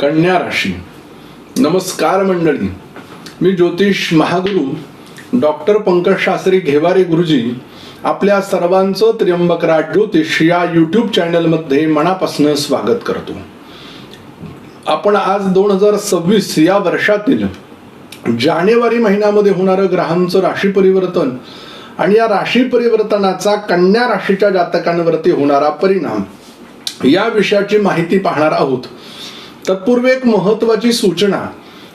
कन्या राशी. नमस्कार मंडळी. मी ज्योतिष महागुरु डॉक्टर पंकज शास्त्री घेवारे गुरुजी आपल्या सर्वांचं त्र्यंबकराज ज्योतिष या यूट्यूब चॅनलमध्ये मनापासून स्वागत करतो. आपण आज दोन हजार सव्वीस या वर्षातील जानेवारी महिन्यामध्ये होणारं ग्रहांचं राशी परिवर्तन आणि या राशी परिवर्तनाचा कन्या राशीच्या जातकांवरती होणारा परिणाम या विषयाची माहिती पाहणार आहोत. तत्पूर्वी एक महत्वाची सूचना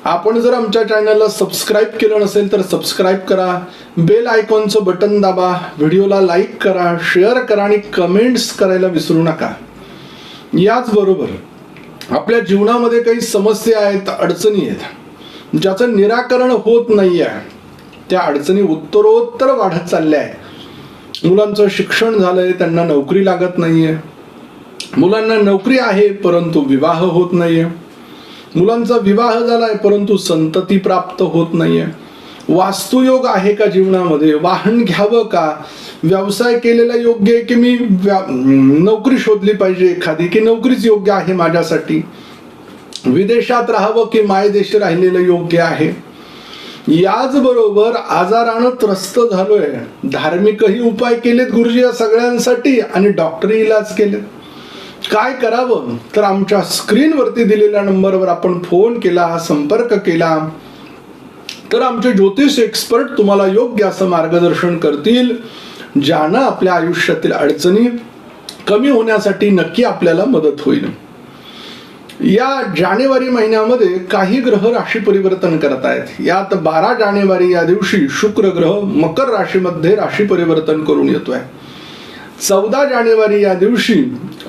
आपण जर आमच्या चॅनलला सबस्क्राईब केलं नसेल तर सबस्क्राईब करा बेल आयकॉनचं बटन दाबा व्हिडिओला लाईक करा शेअर करा आणि कमेंट्स करायला विसरू नका. याचबरोबर आपल्या जीवनामध्ये काही समस्या आहेत अडचणी आहेत ज्याचं निराकरण होत नाही आहे त्या अडचणी उत्तरोत्तर वाढत चालल्या आहे मुलांचं शिक्षण झालंय त्यांना नोकरी लागत नाहीये. मुलांना नोकरी आहे परंतु विवाह होत नाहीये. मुलांचा विवाह झालाय परंतु संतती प्राप्त होत नाहीये. वास्तुयोग आहे का जीवनामध्ये? वाहन घ्यावं का? व्यवसाय केलेला योग्य आहे की मी व्या- नोकरी शोधली पाहिजे एखादी की नोकरीच योग्य आहे माझ्यासाठी? विदेशात राहावं की मायदेशी राहिलेलं योग्य आहे? याचबरोबर आजारानं त्रस्त झालोय. धार्मिकही उपाय केलेत गुरुजी या सगळ्यांसाठी आणि डॉक्टरी इलाज केलेत. काय करावं? तर आमच्या स्क्रीनवरती दिलेल्या नंबरवर आपण फोन केला संपर्क केला. तर आमचे ज्योतिष एक्सपर्ट तुम्हाला योग्य असं मार्गदर्शन करतील. ज्यानं आपल्या आयुष्यातील अडचणी कमी होण्यासाठी नक्की आपल्याला मदत होईल. या जानेवारी महिन्यामध्ये काही ग्रह राशी परिवर्तन करत आहेत. यात बारा जानेवारी या दिवशी शुक्र ग्रह मकर राशीमध्ये राशी परिवर्तन करून येतोय. चौदा जानेवारी या दिवशी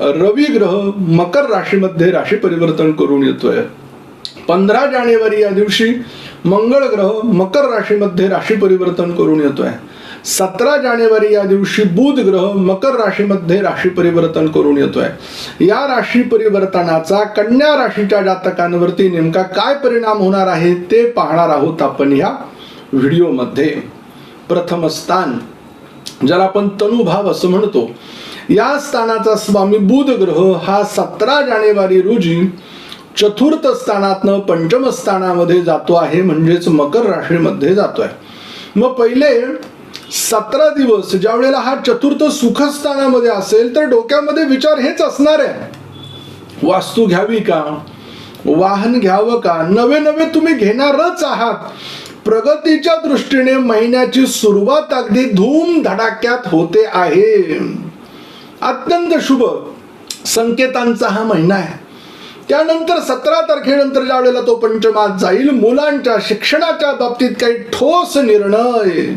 रवी ग्रह मकर राशीमध्ये राशी परिवर्तन करून येतोय. पंधरा जानेवारी या दिवशी मंगळ ग्रह मकर राशीमध्ये राशी परिवर्तन करून येतोय. सतरा जानेवारी या दिवशी बुध ग्रह मकर राशीमध्ये राशी परिवर्तन करून येतोय. या राशी परिवर्तनाचा कन्या राशीच्या जातकांवरती नेमका काय परिणाम होणार आहे ते पाहणार आहोत आपण या व्हिडिओमध्ये. प्रथम स्थान. ज्याला आपण तनुभाव असं म्हणतो. या स्थानाचा स्वामी बुध ग्रह हा सतरा जानेवारी रोजी चतुर्थ स्थानातनं पंचम स्थानामध्ये जातो आहे म्हणजेच मकर राशीमध्ये जातोय. मग पहिले सतरा दिवस ज्या वेळेला हा चतुर्थ सुखस्थानामध्ये असेल तर डोक्यामध्ये विचार हेच असणार आहे. वास्तू घ्यावी का? वाहन घ्यावं का? नवे नवे तुम्ही घेणारच आहात. प्रगतीच्या दृष्टीने महिन्याची सुरुवात अगदी धूम धडाक्यात होते आहे. अत्यंत शुभ संकेतांचा हा महिना आहे. त्यानंतर सतरा तारखेनंतर ज्या वेळेला तो पंचमात जाईल मुलांच्या शिक्षणाच्या बाबतीत काही ठोस निर्णय.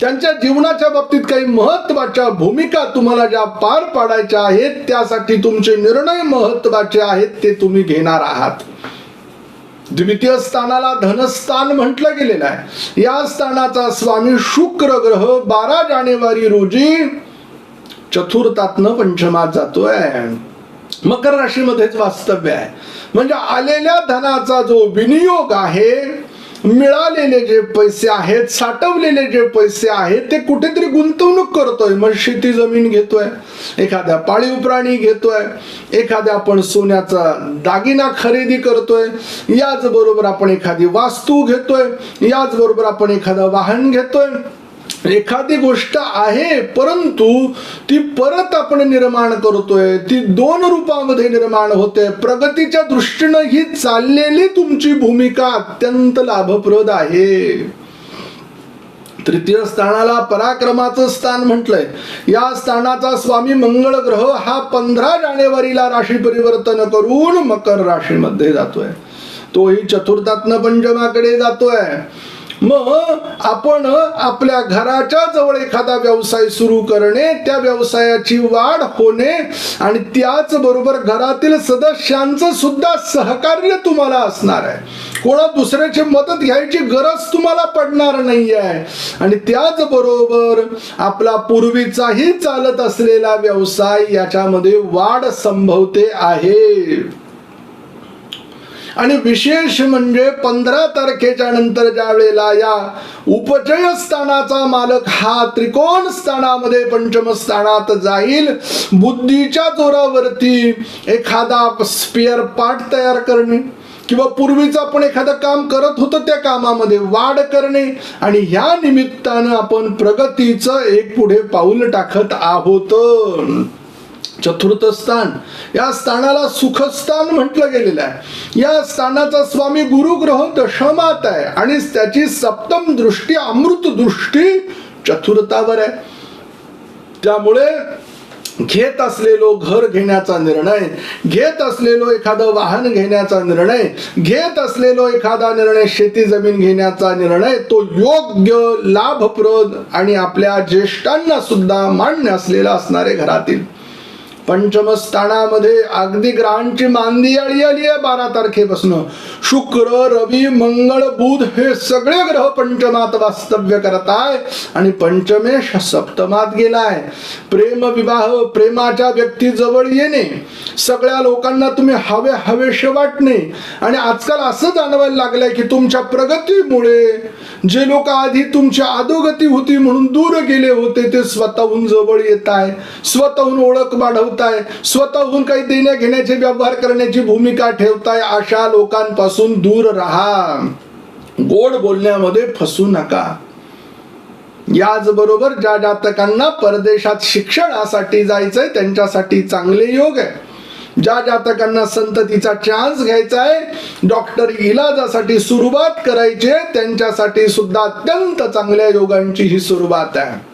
त्यांच्या जीवनाच्या बाबतीत काही महत्त्वाच्या भूमिका तुम्हाला ज्या पार पाडायच्या आहेत त्यासाठी तुमचे निर्णय महत्त्वाचे आहेत ते तुम्ही घेणार आहात. द्वितीय स्थानाला धनस्थान म्हटलं गेलेलं आहे. या स्थानाचा स्वामी शुक्र ग्रह बारा जानेवारी रोजी चतुर्थातनं पंचमात जातोय. मकर राशीमध्येच वास्तव्य आहे. म्हणजे आलेल्या धनाचा जो विनियोग आहे मिळालेले जे पैसे आहेत साठवलेले जे पैसे आहेत ते कुठेतरी गुंतवणूक करतोय. मग शेती जमीन घेतोय एखाद्या पाळीव प्राणी घेतोय एखाद्या आपण सोन्याचा दागिना खरेदी करतोय याच बरोबर आपण एखादी वास्तू घेतोय याच बरोबर आपण एखादं वाहन घेतोय. एखादी गोष्ट आहे परंतु ती परत आपण निर्माण करतोय ती दोन रूपामध्ये निर्माण होते. प्रगतीच्या दृष्टीनं ही चाललेली तुमची भूमिका अत्यंत लाभप्रद आहे. तृतीय स्थानाला पराक्रमाचं स्थान म्हटलंय. या स्थानाचा स्वामी मंगळ ग्रह हा पंधरा जानेवारीला राशी परिवर्तन करून मकर राशीमध्ये जातोय. तोही चतुर्थातनं पंचमाकडे जातोय. मग आपण आपल्या घराच्या जवळ एखादा व्यवसाय सुरू करणे त्या व्यवसायाची वाढ होणे आणि त्याच बरोबर घरातील सदस्यांचं सुद्धा सहकार्य तुम्हाला असणार आहे. कोणा दुसऱ्याची मदत घ्यायची गरज तुम्हाला पडणार नाही आहे आणि त्याच बरोबर आपला पूर्वीचाही चालत असलेला व्यवसाय याच्यामध्ये वाढ संभवते आहे. आणि विशेष म्हणजे पंधरा तारखेच्या नंतर ज्या वेळेला या उपचय स्थानाचा मालक हा त्रिकोण स्थानामध्ये पंचम स्थानात जाईल बुद्धीच्या जोरावरती एखादा स्पेअर पार्ट तयार करणे किंवा पूर्वीच आपण एखादं काम करत होतो त्या कामामध्ये वाढ करणे आणि ह्या निमित्तानं आपण प्रगतीचं एक पुढे पाऊल टाकत आहोत. चतुर्थ स्थान या स्थानाला सुखस्थान म्हटलं गेलेलं आहे. या स्थानाचा स्वामी गुरुग्रह दशमात आहे आणि त्याची सप्तम दृष्टी अमृत दृष्टी चतुर्थावर आहे. त्यामुळे घेत असलेलो घर घेण्याचा निर्णय घेत असलेलो एखादं वाहन घेण्याचा निर्णय घेत असलेलो एखादा निर्णय शेती जमीन घेण्याचा निर्णय तो योग्य लाभप्रद आणि आपल्या ज्येष्ठांना सुद्धा मान्य असलेला असणारे घरातील पंचमस्थानामध्ये अगदी ग्रहांची मांदी आली आली आहे बारा तारखेपासून. शुक्र रवी मंगळ बुध हे सगळे ग्रह पंचमात वास्तव्य करत आहे आणि पंचमेश सप्तमात गेलाय. प्रेम विवाह प्रेमाच्या व्यक्ती जवळ येणे सगळ्या लोकांना तुम्ही हवे हवेशे वाटणे. आणि आजकाल असं जाणवायला लागलंय की तुमच्या प्रगतीमुळे जे लोक आधी तुमची अधोगती होती म्हणून दूर गेले होते ते स्वतःहून जवळ येत आहे स्वतःहून ओळख वाढवताय स्वतःहून काही देण्या घेण्याचे व्यवहार करण्याची भूमिका ठेवताय अशा लोकांपासून. दूर राहा. गोड बोलण्यामध्ये फसू नका. याचबरोबर ज्या जातकांना परदेशात शिक्षणासाठी जायचंय त्यांच्यासाठी चांगले योग आहे. ज्या जातकांना संततीचा चान्स घ्यायचा आहे डॉक्टर इलाजासाठी सुरुवात करायची त्यांच्यासाठी सुद्धा अत्यंत चांगल्या योगांची ही सुरुवात आहे.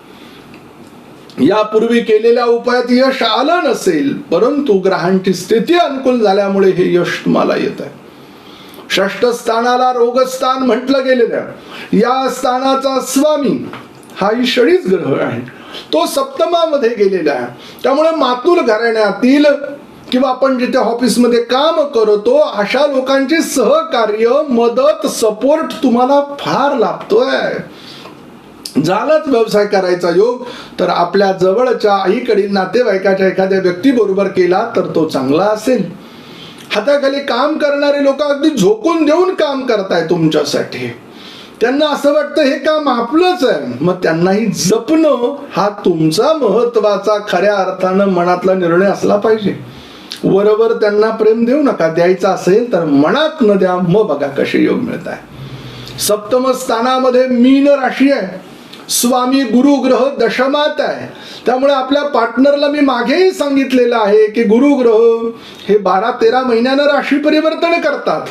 यापूर्वी केलेल्या उपायात यश आलं नसेल परंतु ग्रहांची स्थिती अनुकूल झाल्यामुळे हे यश तुम्हाला येत आहे. षष्ठ स्थानाला रोगस्थान म्हटलं गेलेलं आहे. या स्थानाचा स्वामी हा ईशळीच ग्रह आहे. तो सप्तमामध्ये गेलेला आहे. त्यामुळे मातुल घराण्यातील किंवा आपण जिथे ऑफिसमध्ये काम करतो अशा लोकांचे सहकार्य मदत सपोर्ट तुम्हाला फार लाभतोय. झालाच व्यवसाय करायचा योग तर आपल्या जवळच्या आईकडील नातेवाईकाच्या एखाद्या व्यक्तीबरोबर केला तर तो चांगला असेल. हाताखाली काम करणारे लोक अगदी झोकून देऊन काम करताय तुमच्यासाठी. त्यांना असं वाटतं हे काम आपलंच आहे. मग त्यांनाही जपणं हा तुमचा महत्त्वाचा खऱ्या अर्थानं मनातला निर्णय असला पाहिजे. वरवर त्यांना प्रेम देऊ नका द्यायचा असेल तर मनात न द्या मग बघा कसे योग मिळत आहे सप्तम स्थानामध्ये मीन राशी आहे. स्वामी गुरुग्रह दशमात आहे. त्यामुळे आपल्या पार्टनरला मी मागेही सांगितलेलं आहे की गुरुग्रह हे बारा तेरा महिन्यानं राशी परिवर्तन करतात.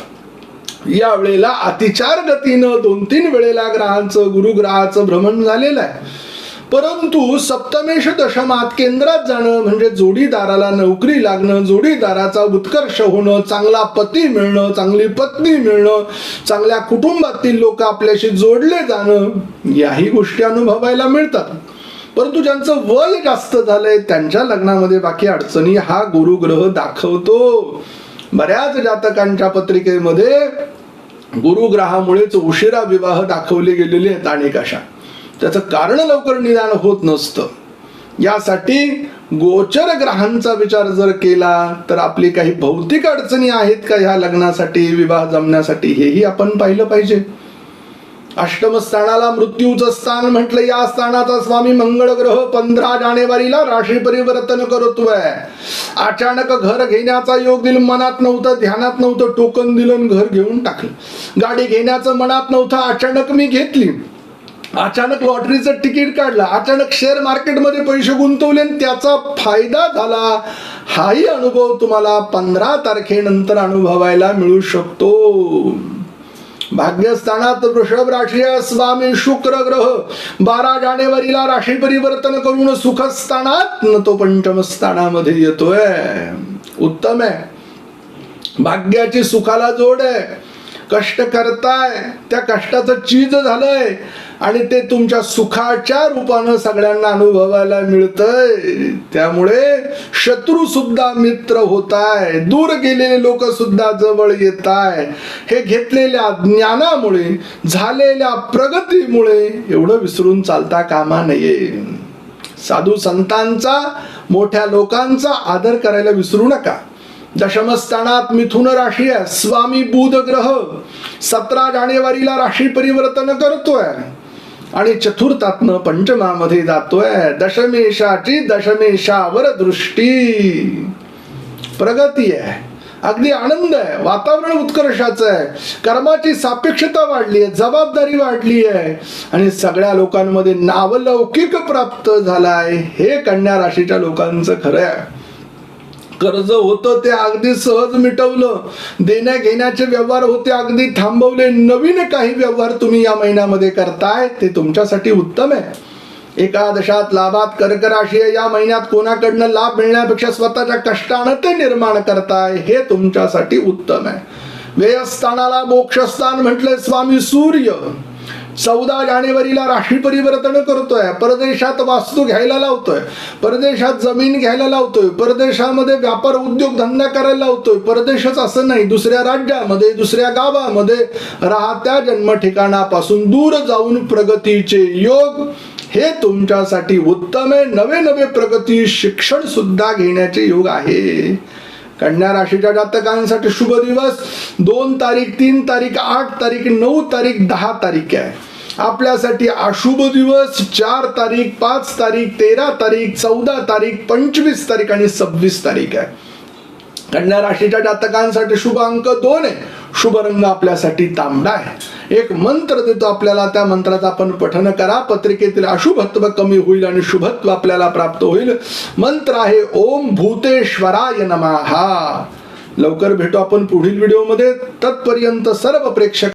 या वेळेला अतिचार गतीनं दोन तीन वेळेला ग्रहांचं गुरुग्रहाचं भ्रमण झालेलं आहे. परंतु सप्तमेश दशमात केंद्रात जाणं म्हणजे जोडीदाराला नोकरी लागणं जोडीदाराचा उत्कर्ष होणं चांगला पती मिळणं चांगली पत्नी मिळणं चांगल्या कुटुंबातील लोक आपल्याशी जोडले जाणं याही गोष्टी अनुभवायला मिळतात. परंतु ज्यांचं वय जास्त झालंय त्यांच्या लग्नामध्ये बाकी अडचणी हा गुरुग्रह दाखवतो. बऱ्याच जातकांच्या पत्रिकेमध्ये गुरुग्रहामुळेच उशिरा विवाह दाखवले गेलेले आहेत अनेक अशा. त्याचं कारण लवकर निदान होत नसतं. यासाठी गोचर ग्रहांचा विचार जर केला तर आपली काही भौतिक अडचणी आहेत का ह्या लग्नासाठी विवाह जमण्यासाठी हेही आपण पाहिलं पाहिजे. अष्टम स्थानाला मृत्यूचं स्थान म्हटलं या स्थानाचा स्वामी मंगळ ग्रह पंधरा जानेवारीला राशी परिवर्तन करतोय. अचानक घर घेण्याचा योग दिल मनात नव्हतं ध्यानात नव्हतं टोकन दिलं घर घेऊन टाकलं. गाडी घेण्याचं मनात नव्हतं अचानक मी घेतली. अचानक लॉटरीचं तिकीट काढलं. अचानक शेअर मार्केटमध्ये पैसे गुंतवले आणि त्याचा फायदा झाला. हाही अनुभव तुम्हाला पंधरा तारखेनंतर अनुभवायला मिळू शकतो. भाग्यस्थानात वृषभ राशी स्वामी शुक्र ग्रह. बारा जानेवारीला राशी परिवर्तन करून सुखस्थानात न तो पंचम स्थानामध्ये येतोय. उत्तम आहे. भाग्याची सुखाला जोड आहे. कष्ट करताय त्या कष्टाचं चीज झालंय आणि ते तुमच्या सुखाच्या रूपानं सगळ्यांना अनुभवायला मिळतंय. त्यामुळे शत्रू सुद्धा मित्र होत आहे दूर गेलेले लोक सुद्धा जवळ येत आहे हे घेतलेल्या ज्ञानामुळे झालेल्या प्रगतीमुळे एवढं विसरून चालता कामा नये. साधू संतांचा मोठ्या लोकांचा आदर करायला विसरू नका. दशमस्थानात मिथुन राशी आहे. स्वामी बुध ग्रह सतरा जानेवारीला राशी परिवर्तन करतोय. आणि चतुर्थातनं पंचमामध्ये जातोय. दशमेशाची दशमेशावर दृष्टी. प्रगती आहे. अगदी आनंद आहे. वातावरण उत्कर्षाचं आहे. कर्माची सापेक्षता वाढली आहे. जबाबदारी वाढली आहे. आणि सगळ्या लोकांमध्ये नावलौकिक प्राप्त झालाय हे कन्या राशीच्या लोकांचं खरं आहे. कर्ज होतं ते अगदी सहज मिटवलं. देण्या घेण्याचे व्यवहार होते अगदी थांबवले. नवीन काही व्यवहार तुम्ही या महिन्यामध्ये करताय ते तुमच्यासाठी उत्तम आहे. एकादशात लाभात कर्क राशी या महिन्यात कोणाकडनं लाभ मिळण्यापेक्षा स्वतःच्या कष्टानं ते निर्माण करताय हे तुमच्यासाठी उत्तम आहे. व्ययस्थानाला मोक्षस्थान म्हटले स्वामी सूर्य. चौदा जानेवारीला राशी परिवर्तन करतोय. परदेशात वास्तू घ्यायला लावतोय. परदेशात जमीन घ्यायला लावतोय. परदेशामध्ये व्यापार उद्योग धंदा करायला लावतोय. परदेशच असं नाही दुसऱ्या राज्यामध्ये दुसऱ्या गावामध्ये राहत्या जन्म ठिकाणापासून दूर जाऊन प्रगतीचे योग हे तुमच्यासाठी उत्तम आहे. नवे नवे प्रगती शिक्षण सुद्धा घेण्याचे योग आहे. कन्या राशीच्या जातकांसाठी शुभ दिवस. दोन तारीख तीन तारीख आठ तारीख नऊ तारीख दहा तारीख आहे. आपल्यासाठी अशुभ दिवस. चार तारीख पाच तारीख तेरा तारीख चौदा तारीख पंचवीस तारीख आणि सव्वीस तारीख आहे. कन्या राशीच्या जातकांसाठी शुभ अंक दोन आहे. शुभ रंग आपल्यासाठी तांबडा आहे. एक मंत्र देतो आपल्याला त्या मंत्राचं आपण पठन करा. पत्रिकेतील अशुभत्व कमी होईल आणि शुभत्व आपल्याला प्राप्त होईल. मंत्र आहे ओम भूतेश्वराय नमहा लवकर भेटू आपण पुढील व्हिडिओमध्ये. तत्पर्यंत सर्व प्रेक्षक